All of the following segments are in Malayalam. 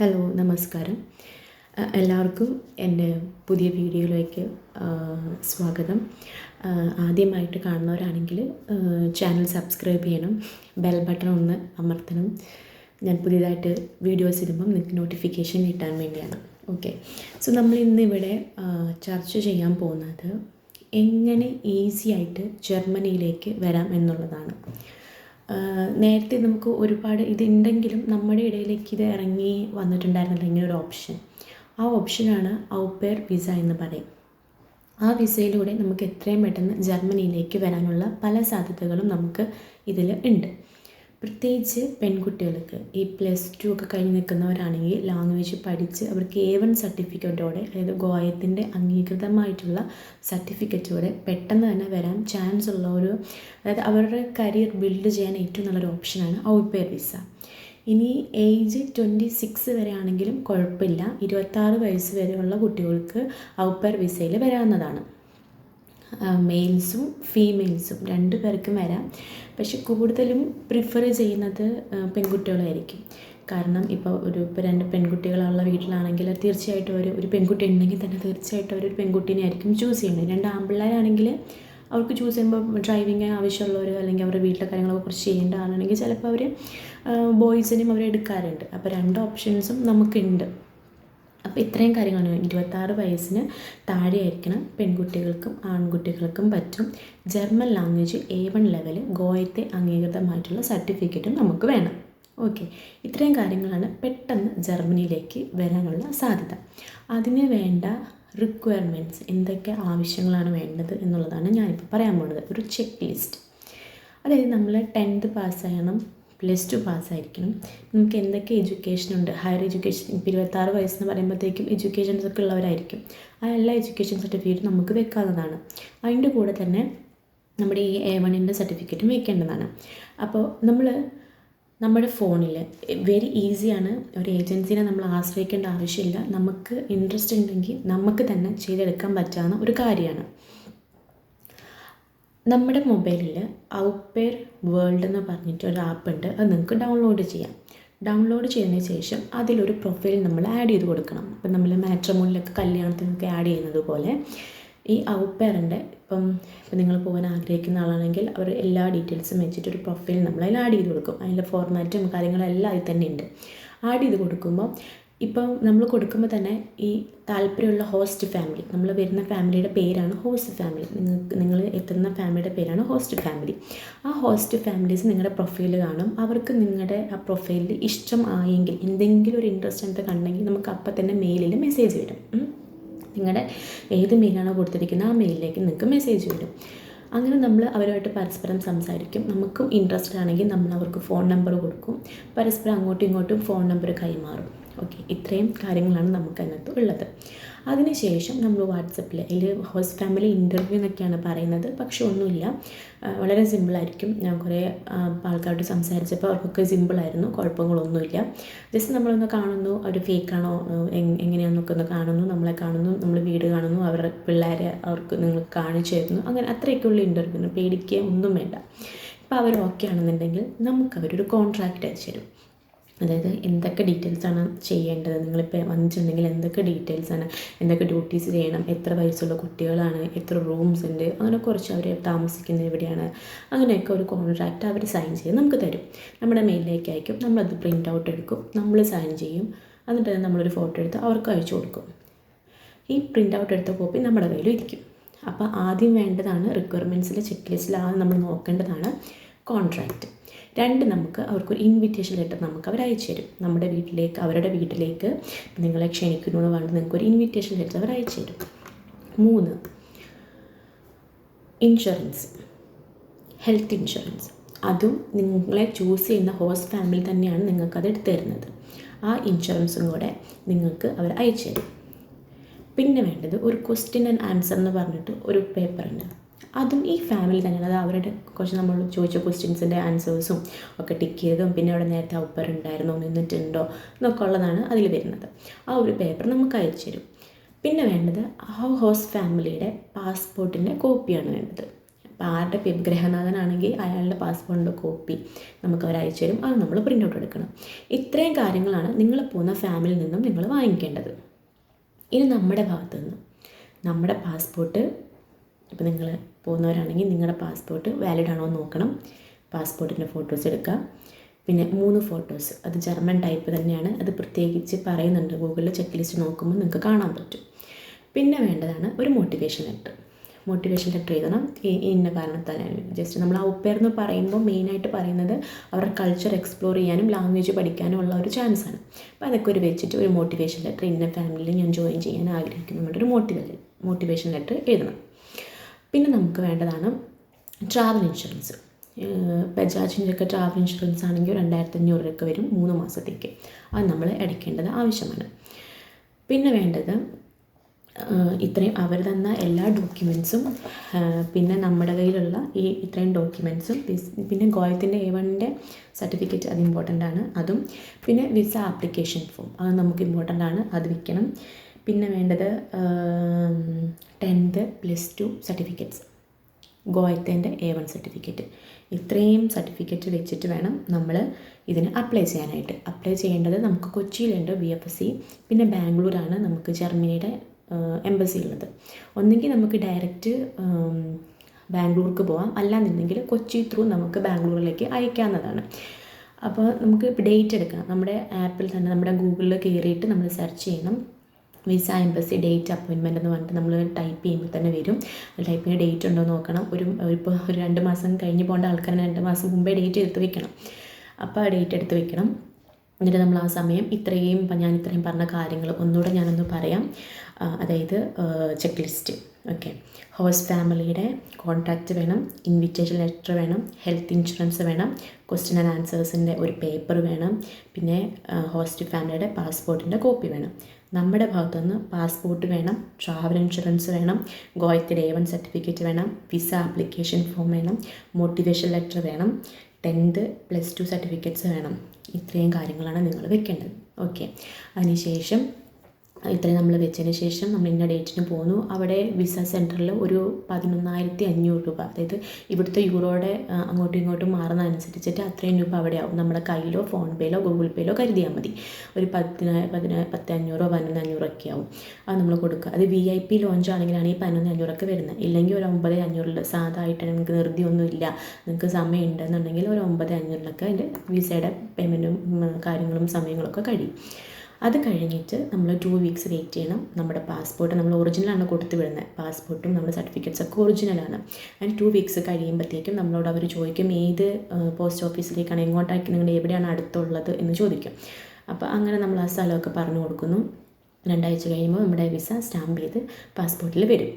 ഹലോ നമസ്കാരം. എല്ലാവർക്കും എന്റെ പുതിയ വീഡിയോയിലേക്ക് സ്വാഗതം. ആദ്യമായിട്ട് കാണുന്നവരാണെങ്കിൽ ചാനൽ സബ്സ്ക്രൈബ് ചെയ്യണം ബെൽ ബട്ടൺ ഒന്ന് അമർത്തണം. ഞാൻ പുതിയതായിട്ട് വീഡിയോസ് ഇടുമ്പം നിങ്ങൾക്ക് നോട്ടിഫിക്കേഷൻ കിട്ടാൻ വേണ്ടിയാണ്. ഓക്കെ. സോ നമ്മൾ ഇന്നിവിടെ ചർച്ച ചെയ്യാൻ പോകുന്നത് എങ്ങനെ ഈസി ആയിട്ട് ജർമ്മനിയിലേക്ക് വരാം എന്നുള്ളതാണ്. നേരത്തെ നമുക്ക് ഒരുപാട് ഇതുണ്ടെങ്കിലും നമ്മുടെ ഇടയിലേക്ക് ഇത് ഇറങ്ങി വന്നിട്ടുണ്ടായിരുന്നില്ല ഇങ്ങനെ ഒരു ഓപ്ഷൻ ആ ഓപ്ഷനാണ് ഔപ്പെയർ വിസ എന്ന് പറയും. ആ വിസയിലൂടെ നമുക്ക് എത്രയും പെട്ടെന്ന് ജർമ്മനിയിലേക്ക് വരാനുള്ള പല സാധ്യതകളും നമുക്ക് ഇതിൽ ഉണ്ട്. പ്രത്യേകിച്ച് പെൺകുട്ടികൾക്ക് ഈ പ്ലസ് ടു ഒക്കെ കഴിഞ്ഞ് നിൽക്കുന്നവരാണെങ്കിൽ ലാംഗ്വേജ് പഠിച്ച് അവർക്ക് എ വൺ സർട്ടിഫിക്കറ്റോടെ അതായത് ഗോയത്തിന്റെ അംഗീകൃതമായിട്ടുള്ള സർട്ടിഫിക്കറ്റോടെ പെട്ടെന്ന് തന്നെ വരാൻ ചാൻസ് ഉള്ള ഒരു അതായത് അവരുടെ കരിയർ ബിൽഡ് ചെയ്യാൻ ഏറ്റവും നല്ലൊരു ഓപ്ഷനാണ് ഔപ്പേർ വിസ ഇനി ഏജ് ട്വന്റി സിക്സ് വരെ ആണെങ്കിലും കുഴപ്പമില്ല. ഇരുപത്താറ് വയസ്സ് വരെയുള്ള കുട്ടികൾക്ക് ഔപ്പർ വിസയിൽ വരാവുന്നതാണ്. മെയിൽസും ഫീമെയിൽസും രണ്ട് പേർക്കും വരാം. പക്ഷെ കൂടുതലും പ്രിഫർ ചെയ്യുന്നത് പെൺകുട്ടികളായിരിക്കും. കാരണം ഇപ്പോൾ ഒരു ഇപ്പോൾ രണ്ട് പെൺകുട്ടികളുള്ള വീട്ടിലാണെങ്കിൽ തീർച്ചയായിട്ടും ഒരു ഒരു പെൺകുട്ടി ഉണ്ടെങ്കിൽ തന്നെ തീർച്ചയായിട്ടും അവർ ഒരു പെൺകുട്ടീനെ ആയിരിക്കും ചൂസ് ചെയ്യുന്നത് രണ്ട് ആൺപിള്ളേരാണെങ്കിൽ അവർക്ക് ചൂസ് ചെയ്യുമ്പോൾ ഡ്രൈവിങ് ആവശ്യമുള്ളവർ അല്ലെങ്കിൽ അവരുടെ വീട്ടിലെ കാര്യങ്ങളൊക്കെ കുറച്ച് ചെയ്യേണ്ട ആളാണെങ്കിൽ ചിലപ്പോൾ അവർ ബോയ്സിനും അവർ എടുക്കാറുണ്ട്. അപ്പോൾ രണ്ട് ഓപ്ഷൻസും നമുക്കുണ്ട്. അപ്പോൾ ഇത്രയും കാര്യങ്ങളാണ്. ഇരുപത്താറ് വയസ്സിന് താഴെയായിരിക്കണം പെൺകുട്ടികൾക്കും ആൺകുട്ടികൾക്കും പറ്റും. German language A one level ഗോയത്തെ അംഗീകൃതമായിട്ടുള്ള സർട്ടിഫിക്കറ്റും നമുക്ക് വേണം. ഓക്കെ ഇത്രയും കാര്യങ്ങളാണ് പെട്ടെന്ന് ജർമ്മനിയിലേക്ക് വരാനുള്ള സാധ്യത. അതിന് വേണ്ട റിക്വയർമെന്റ്സ് എന്തൊക്കെ ആവശ്യങ്ങളാണ് വേണ്ടത് എന്നുള്ളതാണ് ഞാനിപ്പോൾ പറയാൻ പോകുന്നത്. ഒരു ചെക്ക് ലിസ്റ്റ് അതായത് നമ്മൾ ടെൻത്ത് പാസ്സാകണം പ്ലസ് ടു പാസ്സായിരിക്കണം. നമുക്ക് എന്തൊക്കെ എഡ്യൂക്കേഷൻ ഉണ്ട്? ഹയർ എഡ്യൂക്കേഷൻ ഇപ്പോൾ ഇരുപത്താറ് വയസ്സെന്ന് പറയുമ്പോഴത്തേക്കും എഡ്യൂക്കേഷൻസ് ഒക്കെ ഉള്ളവരായിരിക്കും. ആ എല്ലാ എഡ്യൂക്കേഷൻ സർട്ടിഫിക്കറ്റും നമുക്ക് വെക്കാവുന്നതാണ്. അതിന്റെ കൂടെ തന്നെ നമ്മുടെ ഈ എ വണ്ണിന്റെ സർട്ടിഫിക്കറ്റും വെക്കേണ്ടതാണ്. അപ്പോൾ നമ്മൾ നമ്മുടെ ഫോണിൽ വെരി ഈസിയാണ് ഒരു ഏജൻസിനെ നമ്മൾ ആശ്രയിക്കേണ്ട ആവശ്യമില്ല. നമുക്ക് ഇൻട്രസ്റ്റ് ഉണ്ടെങ്കിൽ നമുക്ക് തന്നെ ചെയ്തെടുക്കാൻ പറ്റാവുന്ന ഒരു കാര്യമാണ്. നമ്മുടെ മൊബൈലിൽ ഔപ്പേർ വേൾഡ് എന്ന് പറഞ്ഞിട്ട് ഒരു ആപ്പ് ഉണ്ട്. അത് നിങ്ങൾക്ക് ഡൗൺലോഡ് ചെയ്യാം. ഡൗൺലോഡ് ചെയ്തതിന് ശേഷം അതിലൊരു പ്രൊഫൈൽ നമ്മൾ ആഡ് ചെയ്ത് കൊടുക്കണം. അപ്പം നമ്മൾ മാട്രമോണിലൊക്കെ കല്യാണത്തിനൊക്കെ ആഡ് ചെയ്യുന്നത് പോലെ ഈ ഔപ്പേറിന്റെ ഇപ്പം ഇപ്പം നിങ്ങൾ പോകാൻ ആഗ്രഹിക്കുന്ന ആളാണെങ്കിൽ അവർ എല്ലാ ഡീറ്റെയിൽസും വെച്ചിട്ട് ഒരു പ്രൊഫൈൽ നമ്മൾ അതിൽ ആഡ് ചെയ്ത് കൊടുക്കും. അതിന്റെ ഫോർമാറ്റും കാര്യങ്ങളും എല്ലാം അതിൽ തന്നെ ഉണ്ട്. ആഡ് ചെയ്ത് കൊടുക്കുമ്പോൾ ഇപ്പം നമ്മൾ കൊടുക്കുമ്പോൾ തന്നെ ഈ താല്പര്യമുള്ള ഹോസ്റ്റ് ഫാമിലി നമ്മൾ വരുന്ന ഫാമിലിയുടെ പേരാണ് ഹോസ്റ്റ് ഫാമിലി നിങ്ങൾക്ക് നിങ്ങൾ എത്തുന്ന ഫാമിലിയുടെ പേരാണ് ഹോസ്റ്റ് ഫാമിലി ആ ഹോസ്റ്റ് ഫാമിലീസ് നിങ്ങളുടെ പ്രൊഫൈൽ കാണും. അവർക്ക് നിങ്ങളുടെ ആ പ്രൊഫൈലിൽ ഇഷ്ടം ആയെങ്കിൽ എന്തെങ്കിലും ഒരു ഇൻട്രസ്റ്റ് എന്താ കണ്ടെങ്കിൽ നമുക്ക് അപ്പം തന്നെ മെയിലിൽ മെസ്സേജ് വരും നിങ്ങളുടെ ഏത് മെയിലാണോ കൊടുത്തിരിക്കുന്നത് ആ മെയിലിലേക്ക് നിങ്ങൾക്ക് മെസ്സേജ് വരും അങ്ങനെ നമ്മൾ അവരുമായിട്ട് പരസ്പരം സംസാരിക്കും. നമുക്കും ഇൻട്രസ്റ്റ് ആണെങ്കിൽ നമ്മൾ അവർക്ക് ഫോൺ നമ്പർ കൊടുക്കും. പരസ്പരം അങ്ങോട്ടും ഇങ്ങോട്ടും ഫോൺ നമ്പർ കൈമാറും. ഓക്കെ ഇത്രയും കാര്യങ്ങളാണ് നമുക്ക് അതിനകത്ത് ഉള്ളത്. അതിനുശേഷം നമ്മൾ വാട്സപ്പിൽ അതിൽ ഹോസ്റ്റ് ഫാമിലി ഇന്റർവ്യൂ എന്നൊക്കെയാണ് പറയുന്നത്. പക്ഷെ ഒന്നുമില്ല. വളരെ സിമ്പിളായിരിക്കും ഞാൻ കുറേ ആൾക്കാരോട് സംസാരിച്ചപ്പോൾ അവർക്കൊക്കെ സിമ്പിളായിരുന്നു കുഴപ്പങ്ങളൊന്നുമില്ല. ജസ്റ്റ് നമ്മളൊന്ന് കാണുന്നു. അവർ ഫേക്കാണോ എങ്ങനെയാണെന്നൊക്കെ ഒന്ന് കാണുന്നു. നമ്മളെ കാണുന്നു. നമ്മൾ വീട് കാണുന്നു. അവരുടെ പിള്ളേരെ അവർക്ക് നിങ്ങൾ കാണിച്ചു തരുന്നു. അങ്ങനെ അത്രയൊക്കെയുള്ള ഇന്റർവ്യൂ പേടിക്കുക ഒന്നും വേണ്ട. ഇപ്പോൾ അവർ ഓക്കെ ആണെന്നുണ്ടെങ്കിൽ നമുക്ക് അവരൊരു കോൺട്രാക്റ്റ് അയച്ചു തരും. അതായത് എന്തൊക്കെ ഡീറ്റെയിൽസാണ് ചെയ്യേണ്ടത്? നിങ്ങളിപ്പോൾ വന്നിട്ടുണ്ടെങ്കിൽ എന്തൊക്കെ ഡീറ്റെയിൽസാണ് എന്തൊക്കെ ഡ്യൂട്ടീസ് ചെയ്യണം? എത്ര വയസ്സുള്ള കുട്ടികളാണ്? എത്ര റൂംസ് ഉണ്ട്? അങ്ങനെ കുറച്ച് അവർ താമസിക്കുന്നത് എവിടെയാണ്? അങ്ങനെയൊക്കെ ഒരു കോൺട്രാക്റ്റ് അവർ സൈൻ ചെയ്ത് നമുക്ക് തരും. നമ്മുടെ മെയിലിലേക്ക് അയക്കും. നമ്മളത് പ്രിന്റ് ഔട്ട് എടുക്കും. നമ്മൾ സൈൻ ചെയ്യും. എന്നിട്ട് നമ്മളൊരു ഫോട്ടോ എടുത്ത് അവർക്ക് അയച്ചു കൊടുക്കും. ഈ പ്രിന്റ് ഔട്ട് എടുത്ത കോപ്പി നമ്മുടെ കയ്യിലും ഇരിക്കും. അപ്പോൾ ആദ്യം വേണ്ടതാണ് റിക്വയർമെന്റ്സിലെ ചെക്ക് ലിസ്റ്റിൽ ആദ്യം നമ്മൾ നോക്കേണ്ടതാണ് കോൺട്രാക്റ്റ് രണ്ട് നമുക്ക് അവർക്കൊരു ഇൻവിറ്റേഷൻ ലെറ്റർ നമുക്ക് അവർ അയച്ചു തരും. നമ്മുടെ വീട്ടിലേക്ക് അവരുടെ വീട്ടിലേക്ക് നിങ്ങളെ ക്ഷണിക്കുന്നു എന്ന് പറഞ്ഞ് നിങ്ങൾക്ക് ഒരു ഇൻവിറ്റേഷൻ ലെറ്റർ അവർ അയച്ചു തരും. മൂന്ന് ഇൻഷുറൻസ് ഹെൽത്ത് ഇൻഷുറൻസ് അതും നിങ്ങളെ ചൂസ് ചെയ്യുന്ന ഹോസ്റ്റ് ഫാമിലി തന്നെയാണ് നിങ്ങൾക്കത് എടുത്തു തരുന്നത്. ആ ഇൻഷുറൻസും കൂടെ നിങ്ങൾക്ക് അവർ അയച്ചു തരും. പിന്നെ വേണ്ടത് ഒരു ക്വസ്റ്റ്യൻ ആൻഡ് ആൻസർ എന്ന് പറഞ്ഞിട്ട് ഒരു പേപ്പറുണ്ട് അതും ഈ ഫാമിലി തന്നെയാണ്. അത് അവരുടെ കുറച്ച് നമ്മൾ ചോദിച്ച ക്വസ്റ്റ്യൻസിന്റെ ആൻസേഴ്സും ഒക്കെ ടിക്ക് ചെയ്തതും പിന്നെ അവിടെ നേരത്തെ ഔപ്പർ ഉണ്ടായിരുന്നോ നിന്നിട്ടുണ്ടോ എന്നൊക്കെ ഉള്ളതാണ് അതിൽ വരുന്നത്. ആ ഒരു പേപ്പർ നമുക്ക് അയച്ചു തരും. പിന്നെ വേണ്ടത് ആ ഹോസ്റ്റ് ഫാമിലിയുടെ പാസ്പോർട്ടിന്റെ കോപ്പിയാണ് വേണ്ടത്. അപ്പോൾ ആരുടെ ഗ്രഹനാഥനാണെങ്കിൽ അയാളുടെ പാസ്പോർട്ടിന്റെ കോപ്പി നമുക്ക് അവർ അയച്ചു തരും. അത് നമ്മൾ പ്രിന്റ് ഔട്ട് എടുക്കണം. ഇത്രയും കാര്യങ്ങളാണ് നിങ്ങൾ പോകുന്ന ഫാമിലിയിൽ നിന്നും നിങ്ങൾ വാങ്ങിക്കേണ്ടത്. ഇനി നമ്മുടെ ഭാഗത്തു നിന്ന് നമ്മുടെ പാസ്പോർട്ട് ഇപ്പോൾ നിങ്ങൾ പോകുന്നവരാണെങ്കിൽ നിങ്ങളുടെ പാസ്പോർട്ട് വാലിഡ് ആണോ എന്ന് നോക്കണം. പാസ്പോർട്ടിന്റെ ഫോട്ടോസ് എടുക്കുക. പിന്നെ മൂന്ന് ഫോട്ടോസ് അത് ജർമ്മൻ ടൈപ്പ് തന്നെയാണ്. അത് പ്രത്യേകിച്ച് പറയുന്നുണ്ട്. ഗൂഗിളിൽ ചെക്ക് ലിസ്റ്റ് നോക്കുമ്പോൾ നിങ്ങൾക്ക് കാണാൻ പറ്റും. പിന്നെ വേണ്ടതാണ് ഒരു മോട്ടിവേഷൻ ലെറ്റർ മോട്ടിവേഷൻ ലെറ്റർ എഴുതണം. ഇന്ന കാരണത്താലും ജസ്റ്റ് നമ്മൾ ഔപ്പയർ എന്ന് പറയുമ്പോൾ മെയിനായിട്ട് പറയുന്നത് അവരുടെ കൾച്ചർ എക്സ്പ്ലോർ ചെയ്യാനും ലാംഗ്വേജ് പഠിക്കാനും ഉള്ള ഒരു ചാൻസ് ആണ്. അപ്പോൾ അതൊക്കെ ഒരു വെച്ചിട്ട് ഒരു മോട്ടിവേഷൻ ലെറ്റർ ഇന്ന ഫാമിലിയിൽ ഞാൻ ജോയിൻ ചെയ്യാൻ ആഗ്രഹിക്കുന്നു. ഒരു മോട്ടിവേഷൻ മോട്ടിവേഷൻ ലെറ്റർ എഴുതണം. പിന്നെ നമുക്ക് വേണ്ടതാണ് ട്രാവൽ ഇൻഷുറൻസ് ബജാജിന്റെ ഒക്കെ ട്രാവൽ ഇൻഷുറൻസ് ആണെങ്കിൽ രണ്ടായിരത്തി അഞ്ഞൂറ് രൂപ വരും മൂന്ന് മാസത്തേക്ക്. അത് നമ്മൾ അടയ്ക്കേണ്ടത് ആവശ്യമാണ്. പിന്നെ വേണ്ടത് ഇത്രയും അവർ തന്ന എല്ലാ ഡോക്യുമെൻസും പിന്നെ നമ്മുടെ കയ്യിലുള്ള ഈ ഇത്രയും ഡോക്യുമെൻസും പിന്നെ ഗോയത്തിന്റെ എ വണ്ണിന്റെ സർട്ടിഫിക്കറ്റ് അത് ഇമ്പോർട്ടന്റ് ആണ്. അതും പിന്നെ വിസ ആപ്ലിക്കേഷൻ ഫോം അത് നമുക്ക് ഇമ്പോർട്ടന്റ് ആണ്. അത് വിൽക്കണം പിന്നെ വേണ്ടത് ടെൻത്ത് പ്ലസ് ടു സർട്ടിഫിക്കറ്റ്സ്. ഗോയത്തേന്റെ എ വൺ സർട്ടിഫിക്കറ്റ്. ഇത്രയും സർട്ടിഫിക്കറ്റ് വെച്ചിട്ട് വേണം നമ്മൾ ഇതിന് അപ്ലൈ ചെയ്യാനായിട്ട്. അപ്ലൈ ചെയ്യേണ്ടത് നമുക്ക് കൊച്ചിയിലുണ്ട് ബി എഫ് എസ് സി പിന്നെ ബാംഗ്ലൂരാണ് നമുക്ക് ജർമ്മനിയുടെ എംബസി ഉള്ളത്. ഒന്നെങ്കിൽ നമുക്ക് ഡയറക്റ്റ് ബാംഗ്ലൂർക്ക് പോകാം അല്ലാന്നുണ്ടെങ്കിൽ കൊച്ചി ത്രൂ നമുക്ക് ബാംഗ്ലൂരിലേക്ക് അയക്കാവുന്നതാണ്. അപ്പോൾ നമുക്ക് ഡേറ്റ് എടുക്കണം. നമ്മുടെ ആപ്പിൽ തന്നെ നമ്മുടെ ഗൂഗിളിൽ കയറിയിട്ട് നമ്മൾ സെർച്ച് ചെയ്യണം. വിസ എംബസി ഡേറ്റ് അപ്പോയിൻമെന്റ് എന്ന് പറഞ്ഞിട്ട് നമ്മൾ ടൈപ്പ് ചെയ്യുമ്പോൾ തന്നെ വരും. ടൈപ്പ് ചെയ്യുന്ന ഡേറ്റ് ഉണ്ടോ എന്ന് നോക്കണം. ഒരു ഇപ്പോൾ ഒരു രണ്ട് മാസം കഴിഞ്ഞ് പോകേണ്ട ആൾക്കാരെ രണ്ട് മാസം മുമ്പേ ഡേറ്റ് എടുത്ത് വെക്കണം. അപ്പോൾ ആ ഡേറ്റ് എടുത്ത് വെക്കണം. എന്നിട്ട് നമ്മൾ ആ സമയം ഇത്രയും ഞാൻ ഇത്രയും പറഞ്ഞ കാര്യങ്ങൾ ഒന്നുകൂടെ ഞാനൊന്ന് പറയാം. അതായത് ചെക്ക് ലിസ്റ്റ് ഓക്കെ ഹോസ്റ്റ് ഫാമിലിയുടെ കോൺടാക്റ്റ് വേണം ഇൻവിറ്റേഷൻ ലെറ്റർ വേണം ഹെൽത്ത് ഇൻഷുറൻസ് വേണം ക്വസ്റ്റ്യൻ ആൻഡ് ആൻസേഴ്സിന്റെ ഒരു പേപ്പർ വേണം പിന്നെ ഹോസ്റ്റ് ഫാമിലിയുടെ പാസ്പോർട്ടിന്റെ കോപ്പി വേണം. നമ്മുടെ ഭാഗത്തുനിന്ന് പാസ്പോർട്ട് വേണം ട്രാവൽ ഇൻഷുറൻസ് വേണം ഗോയത്തിന്റെ എ വൺ സർട്ടിഫിക്കറ്റ് വേണം വിസ ആപ്ലിക്കേഷൻ ഫോം വേണം മോട്ടിവേഷൻ ലെറ്റർ വേണം ടെൻത്ത് പ്ലസ് ടു സർട്ടിഫിക്കറ്റ്സ് വേണം. ഇത്രയും കാര്യങ്ങളാണ് നിങ്ങൾ വെക്കേണ്ടത്. ഓക്കെ. അതിനുശേഷം ഇത്രയും നമ്മൾ വെച്ചതിന് ശേഷം നമ്മൾ ഇന്ന ഡേറ്റിന് പോന്നു. അവിടെ വിസ സെന്ററിൽ ഒരു പതിനൊന്നായിരത്തി അഞ്ഞൂറ് രൂപ. അതായത് ഇവിടുത്തെ യൂറോയുടെ അങ്ങോട്ടും ഇങ്ങോട്ടും മാറുന്ന അനുസരിച്ചിട്ട് അത്രയും രൂപ അവിടെ ആവും. നമ്മുടെ കയ്യിലോ ഫോൺ പേയിലോ ഗൂഗിൾ പേയിലോ കരുതിയാൽ മതി. ഒരു പത്തിന് പതിന പത്ത് അഞ്ഞൂറോ പതിനൊന്ന് അഞ്ഞൂറോ ഒക്കെ ആവും. അത് നമ്മൾ കൊടുക്കുക. അത് വി ഐ പി ലോഞ്ച് ആണെങ്കിലാണ് ഈ പതിനൊന്ന് അഞ്ഞൂറൊക്കെ വരുന്നത്. ഇല്ലെങ്കിൽ ഒരു ഒമ്പത് അഞ്ഞൂറിൽ സാധാ ആയിട്ട് നിങ്ങൾക്ക് ധൃതിയൊന്നും ഇല്ല നിങ്ങൾക്ക് സമയം ഉണ്ടെന്നുണ്ടെങ്കിൽ ഒരു ഒമ്പത് അഞ്ഞൂറിലൊക്കെ അതിന്റെ വിസയുടെ പേയ്മെന്റും കാര്യങ്ങളും സമയങ്ങളൊക്കെ കഴിയും. അത് കഴിഞ്ഞിട്ട് നമ്മൾ ടു വീക്സ് വെയിറ്റ് ചെയ്യണം. നമ്മുടെ പാസ്പോർട്ട് നമ്മൾ ഒറിജിനലാണ് കൊടുത്തു വിടുന്നത് പാസ്പോർട്ടും നമ്മുടെ സർട്ടിഫിക്കറ്റ്സ് ഒക്കെ ഒറിജിനലാണ് അതിന് ടു വീക്സ് കഴിയുമ്പോഴത്തേക്കും നമ്മളോട് അവർ ചോദിക്കും ഏത് പോസ്റ്റ് ഓഫീസിലേക്കാണ് എങ്ങോട്ടാക്കി നിങ്ങൾ എവിടെയാണ് അടുത്തുള്ളത് എന്ന് ചോദിക്കും. അപ്പോൾ അങ്ങനെ നമ്മൾ ആ സ്ഥലമൊക്കെ പറഞ്ഞു കൊടുക്കുന്നു. രണ്ടാഴ്ച കഴിയുമ്പോൾ നമ്മുടെ വിസ സ്റ്റാമ്പ് ചെയ്ത് പാസ്പോർട്ടിൽ വരും.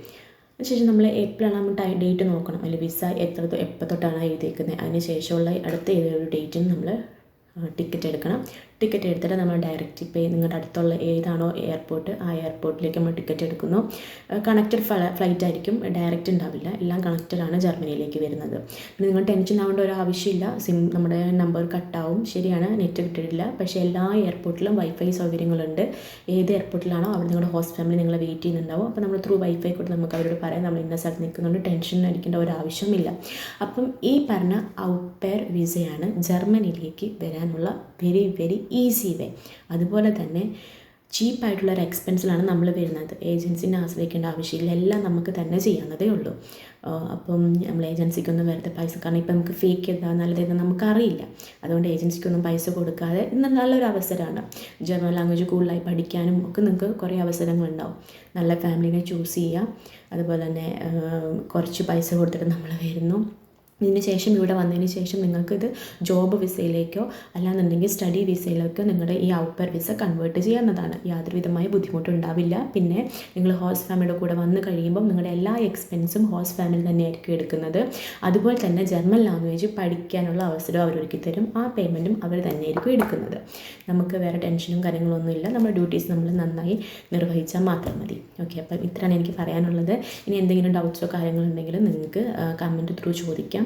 അതിനുശേഷം നമ്മൾ എപ്പോഴാണ് നമ്മൾ ഡേറ്റ് നോക്കണം? അല്ലെങ്കിൽ വിസ എത്ര എപ്പോൾ തൊട്ടാണ് എഴുതിയേക്കുന്നത് അതിന് ശേഷമുള്ള അടുത്ത ഏതൊരു ഡേറ്റിന് നമ്മൾ ടിക്കറ്റ് എടുക്കണം. ടിക്കറ്റ് എടുത്തിട്ട് നമ്മൾ ഡയറക്റ്റ് പേ നിങ്ങളുടെ അടുത്തുള്ള ഏതാണോ എയർപോർട്ട് ആ എയർപോർട്ടിലേക്ക് നമ്മൾ ടിക്കറ്റ് എടുക്കുന്നു. കണക്റ്റഡ് ഫ്ലൈറ്റ് ആയിരിക്കും. ഡയറക്റ്റ് ഉണ്ടാവില്ല. എല്ലാം കണക്റ്റഡ് ആണ് ജർമ്മനിയിലേക്ക് വരുന്നത്. നിങ്ങൾ ടെൻഷൻ ആവേണ്ട ഒരു ആവശ്യമില്ല. സിം നമ്മുടെ നമ്പർ കട്ടാവും ശരിയാണ്. നെറ്റ് കിട്ടിയിട്ടില്ല. പക്ഷേ എല്ലാ എയർപോർട്ടിലും വൈഫൈ സൗകര്യങ്ങളുണ്ട്. ഏത് എയർപോർട്ടിലാണോ അവിടെ നിങ്ങളുടെ ഹോസ്റ്റ് ഫാമിലി നിങ്ങളെ വെയിറ്റ് ചെയ്യുന്നുണ്ടാവും. അപ്പോൾ നമ്മൾ ത്രൂ വൈഫൈ കൂടെ നമുക്ക് അവരോട് പറയാം. നമ്മൾ ഇന്ന സ്ഥലത്ത് നിൽക്കുന്നുണ്ട്. ടെൻഷൻ അടിക്കേണ്ട ഒരു ആവശ്യമില്ല. അപ്പം ഈ പറഞ്ഞ ഔട്ട് പെയർ വിസയാണ് ജർമ്മനിയിലേക്ക് വരാനുള്ള വെരി വെരി ഈസി വേ അതുപോലെ തന്നെ ചീപ്പായിട്ടുള്ള ഒരു എക്സ്പെൻസിലാണ് നമ്മൾ വരുന്നത്. ഏജൻസിനെ ആശ്രയിക്കേണ്ട ആവശ്യമില്ല. എല്ലാം നമുക്ക് തന്നെ ചെയ്യാവുന്നതേ ഉള്ളൂ. അപ്പം നമ്മൾ ഏജൻസിക്കൊന്നും വെറുതെ പൈസ കാരണം ഇപ്പം നമുക്ക് ഫേക്ക് ചെയ്താൽ നല്ലതെന്ന് നമുക്കറിയില്ല. അതുകൊണ്ട് ഏജൻസിക്കൊന്നും പൈസ കൊടുക്കാതെ ഇന്ന് നല്ലൊരു അവസരമാണ്. ജർമ്മൻ ലാംഗ്വേജ് കൂടുതലായി പഠിക്കാനും ഒക്കെ നിങ്ങൾക്ക് കുറേ അവസരങ്ങളുണ്ടാവും. നല്ല ഫാമിലിനെ ചൂസ് ചെയ്യുക അതുപോലെ തന്നെ കുറച്ച് പൈസ കൊടുത്തിട്ട് നമ്മൾ വരുന്നു. ഇതിന് ശേഷം ഇവിടെ വന്നതിന് ശേഷം നിങ്ങൾക്കിത് ജോബ് വിസയിലേക്കോ അല്ലാന്നുണ്ടെങ്കിൽ സ്റ്റഡി വിസയിലേക്കോ നിങ്ങളുടെ ഈ ഔപ്പർ വിസ കൺവേർട്ട് ചെയ്യാവുന്നതാണ്. യാതൊരുവിധമായ ബുദ്ധിമുട്ടും ഉണ്ടാവില്ല പിന്നെ നിങ്ങൾ ഹോസ്റ്റ് ഫാമിലിയുടെ കൂടെ വന്ന് കഴിയുമ്പോൾ നിങ്ങളുടെ എല്ലാ എക്സ്പെൻസും ഹോസ്റ്റ് ഫാമിലി തന്നെയായിരിക്കും എടുക്കുന്നത്. അതുപോലെ തന്നെ ജർമ്മൻ ലാംഗ്വേജ് പഠിക്കാനുള്ള അവസരം അവർ ഒരുക്കി തരും. ആ പേയ്മെന്റും അവർ തന്നെയായിരിക്കും എടുക്കുന്നത്. നമുക്ക് വേറെ ടെൻഷനും കാര്യങ്ങളൊന്നുമില്ല നമ്മുടെ ഡ്യൂട്ടീസ് നമ്മൾ നന്നായി നിർവഹിച്ചാൽ മാത്രം മതി. ഓക്കെ അപ്പം ഇത്രയാണ് എനിക്ക് പറയാനുള്ളത്. ഇനി എന്തെങ്കിലും ഡൗട്ട്സോ കാര്യങ്ങളുണ്ടെങ്കിൽ നിങ്ങൾക്ക് കമന്റ് ത്രൂ ചോദിക്കാം.